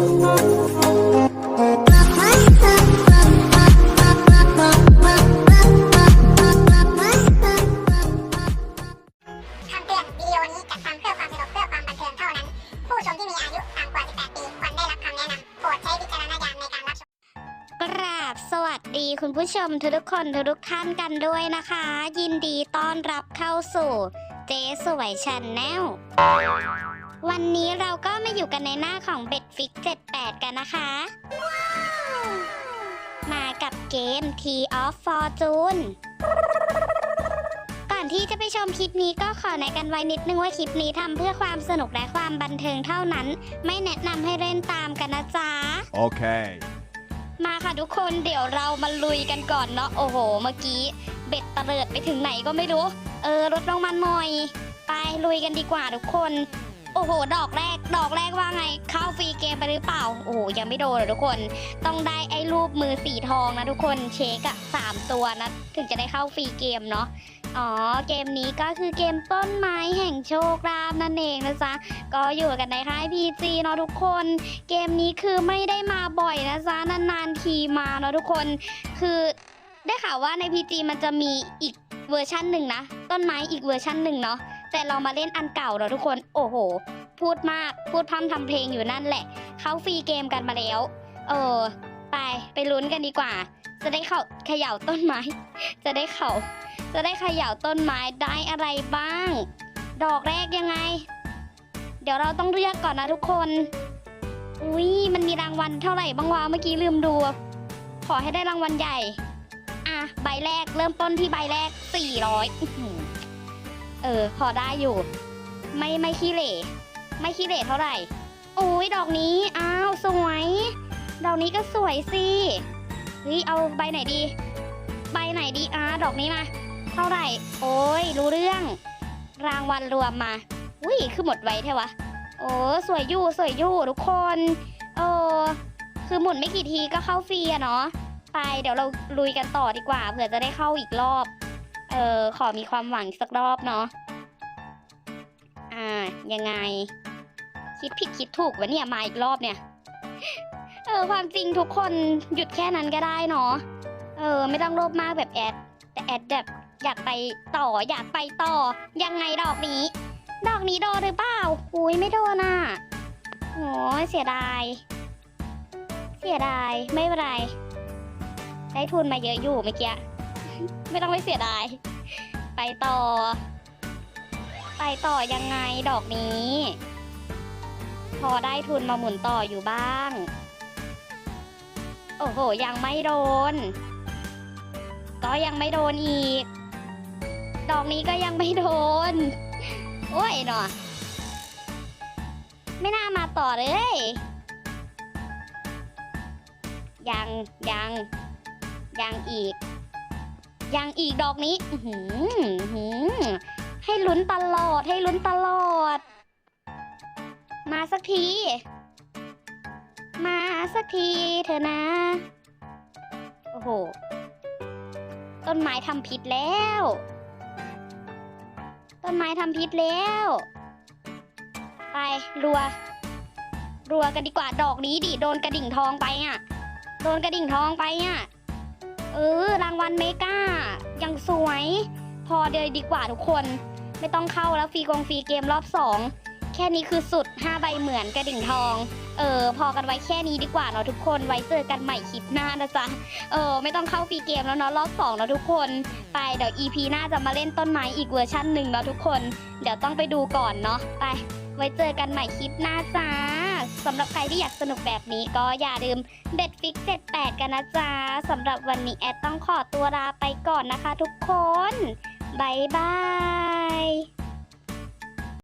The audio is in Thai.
คำเตือนวิดีโอนี้จัดทำเพื่อความสนุกเพื่อความบันเทิงเท่านั้นผู้ชมที่มีอายุต่ำกว่า18ปีควรได้รับคำแนะนำโปรดใช้วิจารณญาณในการรับชมกราบสวัสดีคุณผู้ชมทุกๆคนทุกๆท่านกันด้วยนะคะ ยินดีต้อนรับเข้าสู่เจสวยชันแนล วันนี้เราก็มาอยู่กันในหน้าของเบ็ดฟิก78 กันนะคะ มากับเกม T of Fortune ก่อนที่จะไปชมคลิปนี้ก็ขอแนะกันไว้นิดนึงว่าคลิปนี้ทำเพื่อความสนุกและความบันเทิงเท่านั้น ไม่แนะนำให้เล่นตามกันนะจ๊ะ Okay. มาค่ะทุกคนเดี๋ยวเรามาลุยกันก่อนเนาะโอ้โห เมื่อกี้เบ็ดเตลิดไปถึงไหนก็ไม่รู้ เออลดลงมาหน่อย ไปลุยกันดีกว่าทุกคนโอ้โห ดอกแรก ดอกแรกว่าไง เข้าฟรีเกมไปหรือเปล่า โอ้โห ยังไม่โดนเลยทุกคน ต้องได้ไอ้รูปมือสีทองนะทุกคน เช็คอะสามตัวนะ ถึงจะได้เข้าฟรีเกมเนาะ อ๋อ เกมนี้ก็คือเกมต้นไม้แห่งโชคลาภนั่นเองนะจ๊ะ ก็อยู่กันในค่าย PG เนาะทุกคน เกมนี้คือไม่ได้มาบ่อยนะจ๊ะ นานๆทีมาเนาะทุกคน คือได้ข่าวว่าใน PG มันจะมีอีกเวอร์ชันหนึ่งนะ ต้นไม้อีกเวอร์ชันหนึ่งเนาะ แต่เรามาเล่นอันเก่าเนาทุกคน โอ้โห พูดมาก พูดพร่ำทำเพลงอยู่นั่นแหละ เขาฟรีเกมกันมาแล้ว เออ ไป ไปลุ้นกันดีกว่า จะได้เข้าเขย่าต้นไม้ จะได้เขา จะได้เขย่าต้นไม้ได้อะไรบ้าง ดอกแรกยังไง เดี๋ยวเราต้องเลือกก่อนนะทุกคน อุ้ยมันมีรางวัลเท่าไหร่บ้างวะ เมื่อกี้ลืมดู ขอให้ได้รางวัลใหญ่ อะ ใบแรก เริ่มต้นที่ใบแรก 400อื้อหือ เออ พอได้อยู่ ไม่ไม่ขี้เหร่ไม่ขี้เหร่เท่าไหร่อุ้ยดอกนี้ อ้าว สวย ดอกนี้ก็สวยสิเฮ้ยเอาใบไหนดี ใบไหนดีอ่าดอกนี้มา เท่าไหร่ โอ้ยรู้เรื่อง รางวัลรวมมา อุ้ยคือหมดไวแท้วะ โอ้สวยอยู่สวยอยู่ทุกคนเออคือหมุนไม่กี่ทีก็เข้าฟรีอะเนาะไปเดี๋ยวเราลุยกันต่อดีกว่าเผื่อจะได้เข้าอีกรอบ เออขอมีความหวังสักรอบเนาะ อ่า ยังไง คิดผิดคิดถูกวะเนี่ย มาอีกรอบเนี่ย เออ ความจริงทุกคนหยุดแค่นั้นก็ได้เนาะ เออ ไม่ต้องโลภมากแบบแอด แต่แอดแบบอยากไปต่ออยากไปต่อ ยังไงดอกนี้ ดอกนี้โดนหรือเปล่าอุ้ยไม่โดนอะโอ้เสียดาย เสียดาย ไม่เป็นไร ได้ทุนมาเยอะอยู่เมื่อกี้ ไม่ต้องไปเสียดาย ไปต่อ ไปต่อยังไงดอกนี้ พอได้ทุนมาหมุนต่ออยู่บ้าง โอ้โห ยังไม่โดน ก็ยังไม่โดนอีก ดอกนี้ก็ยังไม่โดน โอ้ยเนาะไม่น่ามาต่อเลย ยังยังยังอีก ยังอีกดอกนี้หืออื้อหือให้ลุ้นตลอดให้ลุ้นตลอด มาสักที มาสักทีเถอะนะ โอ้โห ต้นไม้ทำผิดแล้ว ต้นไม้ทำพิษแล้ว ไปรัว รัวกันดีกว่าดอกนี้ดิโดนกระดิ่งทองไปอะ โดนกระดิ่งทองไปอะ เออ รางวัลเมกายังสวย พอเดยดีกว่าทุกคน ไม่ต้องเข้าแล้วฟรีกองฟรีเกมรอบสองแค่นี้คือสุด 5 ใบเหมือนกระดิ่งทอง เออ พอกันไว้แค่นี้ดีกว่าเนาะทุกคน ไว้เจอกันใหม่คลิปหน้านะจ๊ะ เออ ไม่ต้องเข้าฟรีเกมแล้วเนาะรอบสองเนาะทุกคน ไปเดี๋ยว EP หน้าจะมาเล่นต้นไม้อีกเวอร์ชั่นหนึ่งเนาะทุกคน เดี๋ยวต้องไปดูก่อนเนาะ ไป ไว้เจอกันใหม่คลิปหน้าจ้า สำหรับใครที่อยากสนุกแบบนี้ก็อย่าลืมเด็ดฟิก78 กันนะจ๊ะสำหรับวันนี้แอดต้องขอตัวลาไปก่อนนะคะทุกคนบ๊ายบาย